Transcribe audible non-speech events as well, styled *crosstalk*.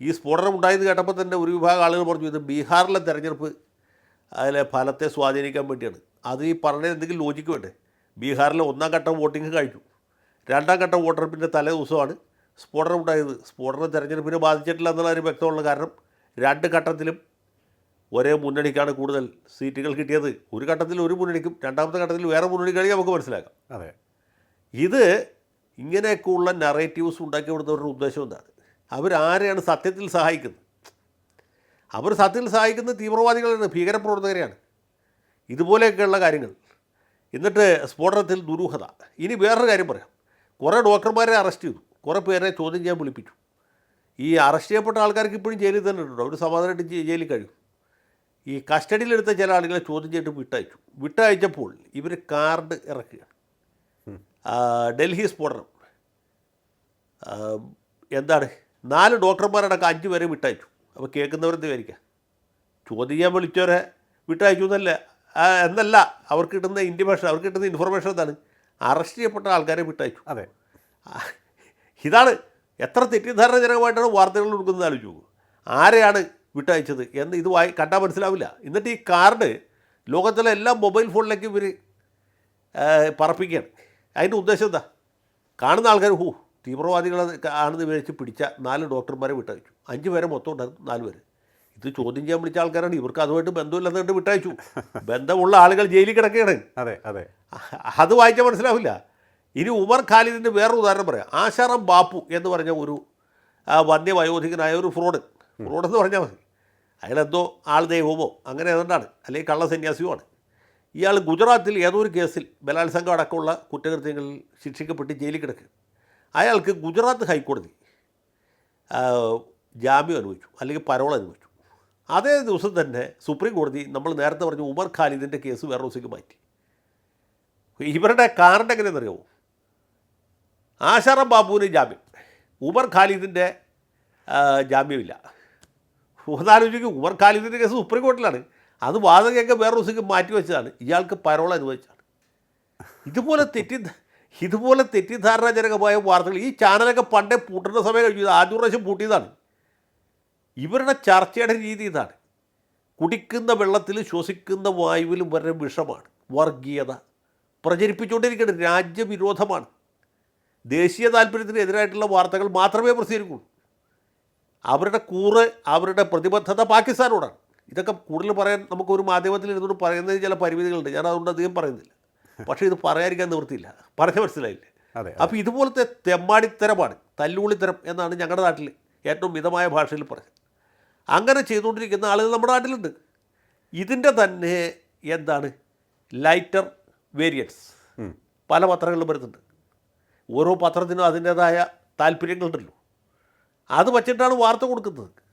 ഈ സ്ഫോടനം ഉണ്ടായെന്ന് കേട്ടപ്പോൾ തന്നെ ഒരു വിഭാഗം ആളുകൾ പറഞ്ഞു ഇത് ബീഹാറിലെ തെരഞ്ഞെടുപ്പ്. അതിലെ ഫലത്തെ സ്വാധീനിക്കാൻ വേണ്ടിയാണ്. അത് ഈ പറഞ്ഞ എന്തെങ്കിലും ലോജിക്ക് വേണ്ടേ? ബീഹാറിലെ ഒന്നാം ഘട്ടം വോട്ടിംഗ് കഴിഞ്ഞു. രണ്ടാം ഘട്ടം വോട്ടെടുപ്പിന്റെ തലേ ദിവസമാണ് സ്ഫോടനം ഉണ്ടായത്. സ്ഫോടനം തെരഞ്ഞെടുപ്പിനെ ബാധിച്ചിട്ടില്ല എന്നുള്ള കാര്യം വ്യക്തമുള്ള കാരണം രണ്ട് ഘട്ടത്തിലും ഒരേ മുന്നണിക്കാണ് കൂടുതൽ സീറ്റുകൾ കിട്ടിയത്. ഒരു ഘട്ടത്തിൽ ഒരു മുന്നണിക്കും രണ്ടാമത്തെ ഘട്ടത്തിൽ വേറെ മുന്നണിക്കാണെങ്കിൽ നമുക്ക് മനസ്സിലാക്കാം. അതെ. ഇത് ഇങ്ങനെയൊക്കെയുള്ള നറേറ്റീവ്സ് ഉണ്ടാക്കി വിടുന്നവരുടെ ഉദ്ദേശം എന്താണ്? അവരാരെയാണ് സത്യത്തിൽ സഹായിക്കുന്നത്? അവർ സത്യത്തിൽ സഹായിക്കുന്ന തീവ്രവാദികളാണ് ഭീകരപ്രവർത്തകരെയാണ്. ഇതുപോലെയൊക്കെയുള്ള കാര്യങ്ങൾ. എന്നിട്ട് സ്ഫോടനത്തിൽ ദുരൂഹത. ഇനി വേറൊരു കാര്യം പറയാം. കുറേ ഡോക്ടർമാരെ അറസ്റ്റ് ചെയ്തു. കുറേ പേരെ ചോദ്യം ചെയ്യാൻ വിളിപ്പിച്ചു. ഈ അറസ്റ്റ് ചെയ്യപ്പെട്ട ആൾക്കാർക്ക് ഇപ്പോഴും ജയിലിൽ തന്നെ ഉണ്ടോ? അവർ സമാധാനമായിട്ട് ജയിലിൽ കഴിയും. ഈ കസ്റ്റഡിയിലെടുത്ത ചില ആളുകളെ ചോദ്യം ചെയ്തിട്ട് വിട്ടയച്ചു. വിട്ടയച്ചപ്പോൾ ഇവർ കാർഡ് ഇറക്കുക ഡൽഹി സ്ഫോടനം. എന്താണ്? നാല് ഡോക്ടർമാരടക്കം അഞ്ച് പേരെ വിട്ടയച്ചു. അപ്പോൾ കേൾക്കുന്നവരെന്ത് വിചാരിക്കുക ചോദ്യം ചെയ്യാൻ വിളിച്ചവരെ വിട്ടയച്ചു എന്നല്ല. എന്നല്ല. അവർക്ക് കിട്ടുന്ന ഇന്റിമേഷൻ അവർക്ക് കിട്ടുന്ന ഇൻഫർമേഷൻ എന്താണ്? അറസ്റ്റ് ചെയ്യപ്പെട്ട ആൾക്കാരെ വിട്ടയച്ചു. അതെ. ഇതാണ് എത്ര തെറ്റിദ്ധാരണജനകമായിട്ടാണ് വാർത്തകൾ കൊടുക്കുന്നത് ആലോചിച്ചു. ആരെയാണ് വിട്ടയച്ചത് എന്ന് ഇത് വായി കണ്ടാൽ മനസ്സിലാവില്ല. എന്നിട്ട് ഈ കാർഡ് ലോകത്തിലെ എല്ലാ മൊബൈൽ ഫോണിലേക്കും ഇവർ പറപ്പിക്കുകയാണ്. അതിന്റെ ഉദ്ദേശം എന്താ? കാണുന്ന ആൾക്കാർ ഹൂ തീവ്രവാദികളെ ആണെന്ന് വിചാരിച്ച് പിടിച്ച നാല് ഡോക്ടർമാരെ വിട്ടയച്ചു. അഞ്ച് പേരെ മൊത്തം ഉണ്ടായിരുന്നു നാല് പേര്. ഇത് ചോദ്യം ചെയ്യാൻ വിളിച്ച ആൾക്കാരാണ്. ഇവർക്ക് അതുമായിട്ട് ബന്ധമില്ലെന്ന് കണ്ട് വിട്ടയച്ചു. *laughs* ബന്ധമുള്ള ആളുകൾ ജയിലിൽ കിടക്കുകയാണ്. അതെ അതെ. അത് വായിച്ചാൽ മനസ്സിലാവില്ല. ഇനി ഉമർ ഖാലിദിന്റെ വേറൊരു ഉദാഹരണം പറയാം. ആശാറാം ബാപ്പു എന്ന് പറഞ്ഞ ഒരു വന്യവയോധികനായ ഒരു ഫ്രോഡ് ഫ്രോഡ് എന്ന് പറഞ്ഞാൽ മതി. അയാളെന്തോ ആൾ ദൈവമോ അങ്ങനെ ഏതാണ്ടാണ്. അല്ലെങ്കിൽ കള്ള ആണ്. ഇയാൾ ഗുജറാത്തിൽ ഏതോ ഒരു കേസിൽ ബലാത്സംഗം അടക്കമുള്ള കുറ്റകൃത്യങ്ങളിൽ ശിക്ഷിക്കപ്പെട്ട് ജയിലിൽ കിടക്കുക അയാൾക്ക് ഗുജറാത്ത് ഹൈക്കോടതി ജാമ്യം അനുവദിച്ചു അല്ലെങ്കിൽ പരോൾ അനുവദിച്ചു. അതേ ദിവസം തന്നെ സുപ്രീം കോടതി നമ്മൾ നേരത്തെ പറഞ്ഞ ഉമർ ഖാലിദിന്റെ കേസ് വേറെ ദിവസത്തേക്ക് മാറ്റി. ഇവരുടെ കാറിന്റെ എങ്ങനെയെന്നറിയാമോ ആശാറാം ബാബുവിന് ജാമ്യം. ഉമർ ഖാലിദിന്റെ ജാമ്യമില്ല. ഒന്നാലോചിക്കും ഉമർ ഖാലിദിന്റെ കേസ് സുപ്രീം കോടതിയിലാണ്. അത് വാദകയൊക്കെ വേറെ ദിവസത്തേക്ക് മാറ്റി വെച്ചതാണ്. ഇയാൾക്ക് പരോൾ അനുവദിച്ചാണ്. ഇതുപോലെ തെറ്റി ഇതുപോലെ തെറ്റിദ്ധാരണാജനകമായ വാർത്തകൾ ഈ ചാനലൊക്കെ പണ്ടേ പൂട്ടുന്ന സമയം കഴിഞ്ഞു. ആദ്യ പ്രാവശ്യം പൂട്ടിയതാണ്. ഇവരുടെ ചർച്ചയുടെ രീതി ഇതാണ്. കുടിക്കുന്ന വെള്ളത്തിൽ ശ്വസിക്കുന്ന വായുവിലും വരെ വിഷമാണ്. വർഗീയത. പ്രചരിപ്പിച്ചുകൊണ്ടിരിക്കുന്നത് രാജ്യവിരോധമാണ്. ദേശീയ താല്പര്യത്തിന് എതിരായിട്ടുള്ള വാർത്തകൾ മാത്രമേ പ്രസിദ്ധീകരിക്കുള്ളൂ. അവരുടെ കൂറ് അവരുടെ പ്രതിബദ്ധത പാകിസ്ഥാനോടാണ്. ഇതൊക്കെ കൂടുതൽ പറയാൻ നമുക്കൊരു മാധ്യമത്തിൽ ഇരുന്നുകൊണ്ട് പറയുന്നതിന് ചില പരിമിതികളുണ്ട്. ഞാൻ അതുകൊണ്ട് അധികം പറയുന്നില്ല. പക്ഷേ ഇത് പറയാതിരിക്കാൻ നിവൃത്തിയില്ല. പറഞ്ഞ മനസ്സിലായില്ലേ? അതെ അപ്പോൾ ഇതുപോലത്തെ തെമ്മാടിത്തരമാണ് തല്ലുള്ളിത്തരം എന്നാണ് ഞങ്ങളുടെ നാട്ടിൽ ഏറ്റവും മിതമായ ഭാഷയിൽ പറഞ്ഞത്. അങ്ങനെ ചെയ്തുകൊണ്ടിരിക്കുന്ന ആളുകൾ നമ്മുടെ നാട്ടിലുണ്ട്. ഇതിന്റെ തന്നെ എന്താണ്? Lighter variance. പല പത്രങ്ങളിലും വരുന്നുണ്ട്. ഓരോ പത്രത്തിനും അതിന്റേതായ താല്പര്യങ്ങളുണ്ടല്ലോ. അത് വച്ചിട്ടാണ് വാർത്ത കൊടുക്കുന്നത്.